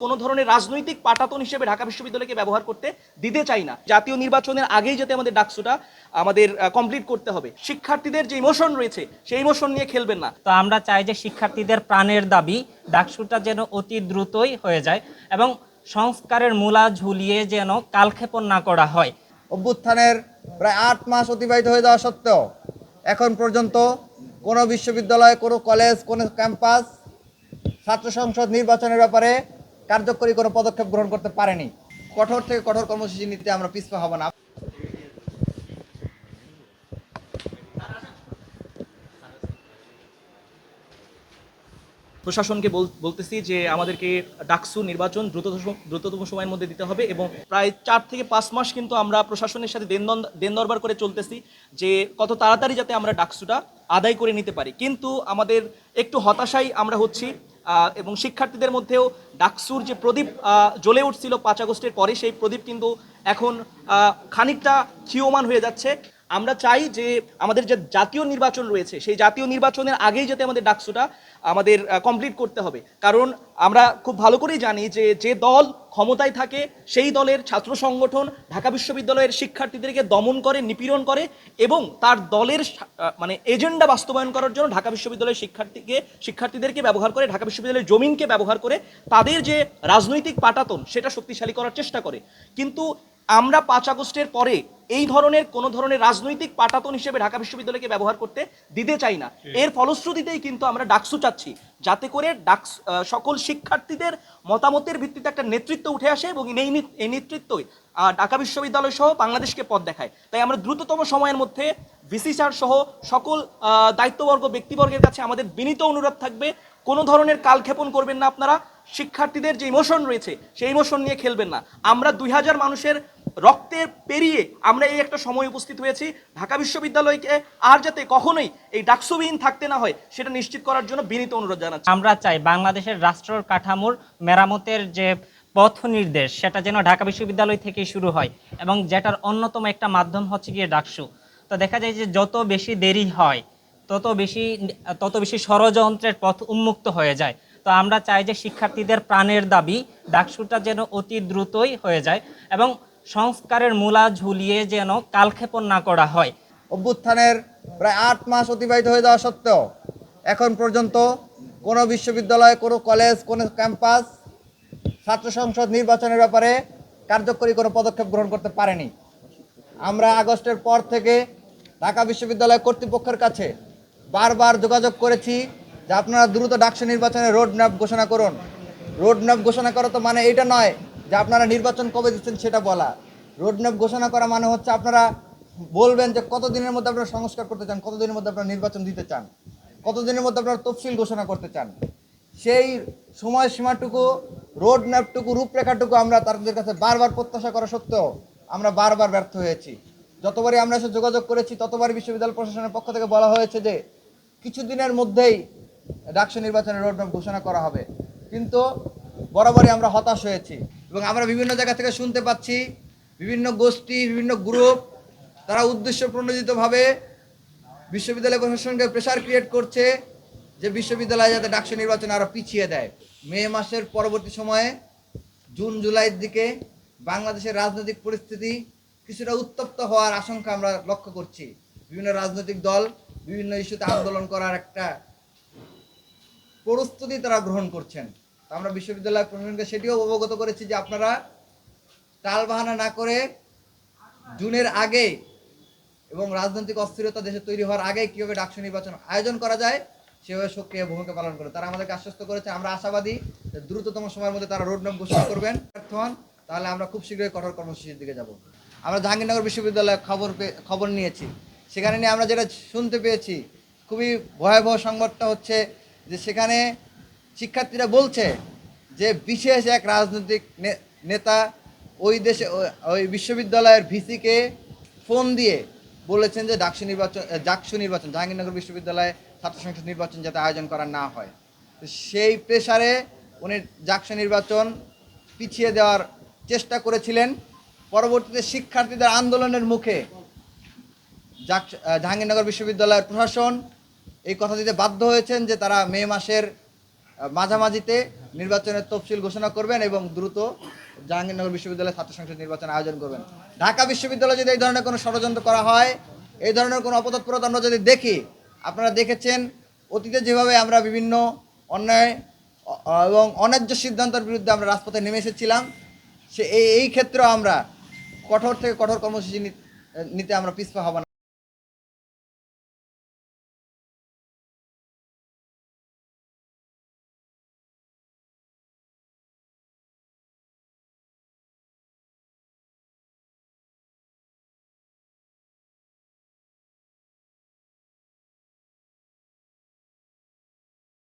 কোনো ধরনের রাজনৈতিক পাটাতন হিসেবে ঢাকা বিশ্ববিদ্যালয়কে ব্যবহার করতে দিতে চাই না। জাতীয় নির্বাচনের আগেই যাতে আমাদের ডাকসুটা আমাদের কমপ্লিট করতে হবে। শিক্ষার্থীদের যে ইমোশন রয়েছে সেই ইমোশন নিয়ে খেলবেন না। তো আমরা চাই যে শিক্ষার্থীদের প্রাণের দাবি ডাকসুটা যেন অতি দ্রুতই হয়ে যায় এবং সংস্কারের মূলা ঝুলিয়ে যেন কালক্ষেপণ না করা হয়। অভ্যুত্থানের প্রায় আট মাস অতিবাহিত হয়ে যাওয়া সত্ত্বেও এখন পর্যন্ত কোনো বিশ্ববিদ্যালয় কোনো কলেজ কোনো ক্যাম্পাস ছাত্র সংসদ নির্বাচনের ব্যাপারে কার্যকরী কোনো পদক্ষেপ গ্রহণ করতে পারেনি। কঠোর থেকে কঠোর কর্মসূচি নিতে আমরা পিছপা হব না। প্রশাসনকে বল- বলতেছি যে আমাদেরকে ডাকসু নির্বাচন দ্রুততম দ্রুততম সময়ের মধ্যে দিতে হবে এবং প্রায় চার থেকে পাঁচ মাস কিন্তু আমরা প্রশাসনের সাথে দেন দরবার করে চলতেছি যে কত তাড়াতাড়ি যাতে আমরা ডাকসুটা আদায় করে নিতে পারি। কিন্তু আমাদের একটু হতাশাই আমরা হচ্ছি এবং শিক্ষার্থীদের মধ্যেও ডাকসুর যে প্রদীপ জ্বলে উঠছিল পাঁচ আগস্টের পরে, সেই প্রদীপ কিন্তু এখন খানিকটা ক্ষীয়মান হয়ে যাচ্ছে। আমরা চাই যে আমাদের যে জাতীয় নির্বাচন রয়েছে, সেই জাতীয় নির্বাচনের আগেই যাতে আমাদের ডাকসুটা আমাদের কমপ্লিট করতে হবে। কারণ আমরা খুব ভালো করেই জানি যে যে দল ক্ষমতায় থাকে, সেই দলের ছাত্র সংগঠন ঢাকা বিশ্ববিদ্যালয়ের শিক্ষার্থীদেরকে দমন করে, নিপীড়ন করে এবং তার দলের মানে এজেন্ডা বাস্তবায়ন করার জন্য ঢাকা বিশ্ববিদ্যালয়ের শিক্ষার্থীকে, শিক্ষার্থীদেরকে ব্যবহার করে, ঢাকা বিশ্ববিদ্যালয়ের জমিনকে ব্যবহার করে তাদের যে রাজনৈতিক পাটাতন, সেটা শক্তিশালী করার চেষ্টা করে। কিন্তু আমরা পাঁচ আগস্টের পরে এই ধরনের কোন ধরনের রাজনৈতিক পাটাতন হিসেবে ঢাকা বিশ্ববিদ্যালয়কে ব্যবহার করতে দিতে চাই না। এর ফলশ্রুতিতেই কিন্তু আমরা ডাকসু চাচ্ছি যাতে করে ডাকস সকল শিক্ষার্থীদের মতামতের ভিত্তিতে একটা নেতৃত্ব উঠে আসে এবং এই এই নেতৃত্বই ঢাকা বিশ্ববিদ্যালয় সহ বাংলাদেশকে পথ দেখায়। তাই আমরা দ্রুততম সময়ের মধ্যে ভিসি স্যার সহ সকল দায়িত্ববর্গ ব্যক্তিবর্গের কাছে আমাদের বিনীত অনুরোধ থাকবে কোনো ধরনের কালক্ষেপণ করবেন না আপনারা। শিক্ষার্থীদের যে ইমোশন রয়েছে সেই ইমোশন নিয়ে খেলবেন না। আমরা দুই হাজার মানুষের রক্তে পেরিয়ে আমরা এই একটা সময় উপস্থিত হয়েছি। ঢাকা বিশ্ববিদ্যালয়কে আর যাতে কখনোই এই ডাকসুবিহীন থাকতে না হয়, সেটা নিশ্চিত করার জন্য বিনীত অনুরোধ জানাচ্ছি। আমরা চাই বাংলাদেশের রাষ্ট্র কাঠামোর মেরামতের যে পথ নির্দেশ, সেটা যেন ঢাকা বিশ্ববিদ্যালয় থেকেই শুরু হয় এবং যেটার অন্যতম একটা মাধ্যম হচ্ছে গিয়ে ডাকসু। তো দেখা যায় যে যত বেশি দেরি হয়, তত বেশি তত বেশি ষড়যন্ত্রের পথ উন্মুক্ত হয়ে যায়। তো আমরা চাই যে শিক্ষার্থীদের প্রাণের দাবি, ডাকসুটা যেন অতি দ্রুতই হয়ে যায় এবং সংস্কারের মূলা ঝুলিয়ে যেন কালক্ষেপণ না করা হয়। অভ্যুত্থানের প্রায় আট মাস অতিবাহিত হয়ে যাওয়া সত্ত্বেও এখন পর্যন্ত কোনো বিশ্ববিদ্যালয়, কোনো কলেজ, কোনো ক্যাম্পাস ছাত্র সংসদ নির্বাচনের ব্যাপারে কার্যকরী কোনো পদক্ষেপ গ্রহণ করতে পারেনি। আমরা আগস্টের পর থেকে ঢাকা বিশ্ববিদ্যালয় কর্তৃপক্ষের কাছে বারবার যোগাযোগ করেছি যে আপনারা দ্রুত ডাকসু নির্বাচনের রোড ম্যাপ ঘোষণা করুন। রোড ম্যাপ ঘোষণা করা তো মানে এটা নয় যে আপনারা নির্বাচন কবে দিচ্ছেন সেটা বলা। রোড ম্যাপ ঘোষণা করা মানে হচ্ছে আপনারা বলবেন যে কত দিনের মধ্যে আপনারা সংস্কার করতে চান কত দিনের মধ্যে আপনারা নির্বাচন দিতে চান কত দিনের মধ্যে আপনারা তফসিল ঘোষণা করতে চান। সেই সময়সীমাটুকু রোড ম্যাপটুকু রূপরেখাটুকু আমরা তাদের কাছে বারবার প্রত্যাশা করা সত্ত্বেও আমরা বারবার ব্যর্থ হয়েছি। যতবারই আমরা এসে যোগাযোগ করেছি, ততবারই বিশ্ববিদ্যালয় প্রশাসনের পক্ষ থেকে বলা হয়েছে যে কিছুদিনের মধ্যেই ডাকসু নির্বাচনের রোড ম্যাপ ঘোষণা করা হবে। কিন্তু বরাবরই আমরা হতাশ হয়েছি। এবং আমরা বিভিন্ন জায়গা থেকে শুনতে পাচ্ছি, বিভিন্ন গোষ্ঠী, বিভিন্ন গ্রুপ তারা উদ্দেশ্য প্রণোদিতভাবে বিশ্ববিদ্যালয় প্রশাসনকে প্রেশার ক্রিয়েট করছে যে বিশ্ববিদ্যালয় যাতে ডাকসু নির্বাচন আরও পিছিয়ে দেয়। মে মাসের পরবর্তী সময়ে জুন, জুলাইয়ের দিকে বাংলাদেশের রাজনৈতিক পরিস্থিতি কিছুটা উত্তপ্ত হওয়ার আশঙ্কা আমরা লক্ষ্য করছি। বিভিন্ন রাজনৈতিক দল বিভিন্ন ইস্যুতে আন্দোলন করার একটা প্রস্তুতি তারা গ্রহণ করছেন। আমরা বিশ্ববিদ্যালয় প্রশাসনকে সেটিও অবগত করেছি যে আপনারা টাল বাহানা না করে জুনের আগে এবং রাজনৈতিক অস্থিরতা দেশে তৈরি হওয়ার আগে কীভাবে ডাকসু নির্বাচন আয়োজন করা যায়, সেভাবে সক্রিয় ভূমিকা পালন করে। তারা আমাদেরকে আশ্বস্ত করেছে, আমরা আশাবাদী দ্রুততম সময়ের মধ্যে তারা রোড রোডম্যাপ ঘোষণা করবেন। হন তাহলে আমরা খুব শীঘ্রই কঠোর কর্মসূচির দিকে যাব। আমরা জাহাঙ্গীরনগর বিশ্ববিদ্যালয়ে খবর খবর নিয়েছি। সেখানে নিয়ে আমরা যেটা শুনতে পেয়েছি, খুবই ভয়াবহ সংবাদটা হচ্ছে যে সেখানে শিক্ষার্থীরা বলছে যে বিশেষ এক রাজনৈতিক নেতা ওই দেশে ওই- বিশ্ববিদ্যালয়ের ভিসিকে ফোন দিয়ে বলেছেন যে ডাকসু নির্বাচন ডাকসু নির্বাচন, জাহাঙ্গীরনগর বিশ্ববিদ্যালয়ে ছাত্র সংসদ নির্বাচন যাতে আয়োজন করা না হয়। তো সেই প্রেসারে উনি ডাকসু নির্বাচন পিছিয়ে দেওয়ার চেষ্টা করেছিলেন। পরবর্তীতে শিক্ষার্থীদের আন্দোলনের মুখে জাহাঙ্গীরনগর বিশ্ববিদ্যালয়ের প্রশাসন এই কথা দিতে বাধ্য হয়েছেন যে তারা মে মাসের মাঝামাঝিতে নির্বাচনের তফসিল ঘোষণা করবেন এবং দ্রুত জাহাঙ্গীরনগর বিশ্ববিদ্যালয়ে ছাত্র সংসদ নির্বাচন আয়োজন করবেন। ঢাকা বিশ্ববিদ্যালয়ে যদি এই ধরনের কোনো ষড়যন্ত্র করা হয়, এই ধরনের কোনো অপতৎপরতা আমরা যদি দেখি, আপনারা দেখেছেন, অতীতে যেভাবে আমরা বিভিন্ন অন্যায় এবং অন্যায্য সিদ্ধান্তের বিরুদ্ধে আমরা রাজপথে নেমে এসেছিলাম, সে এই ক্ষেত্রেও আমরা কঠোর থেকে কঠোর কর্মসূচি নিতে আমরা পিছপা হব না।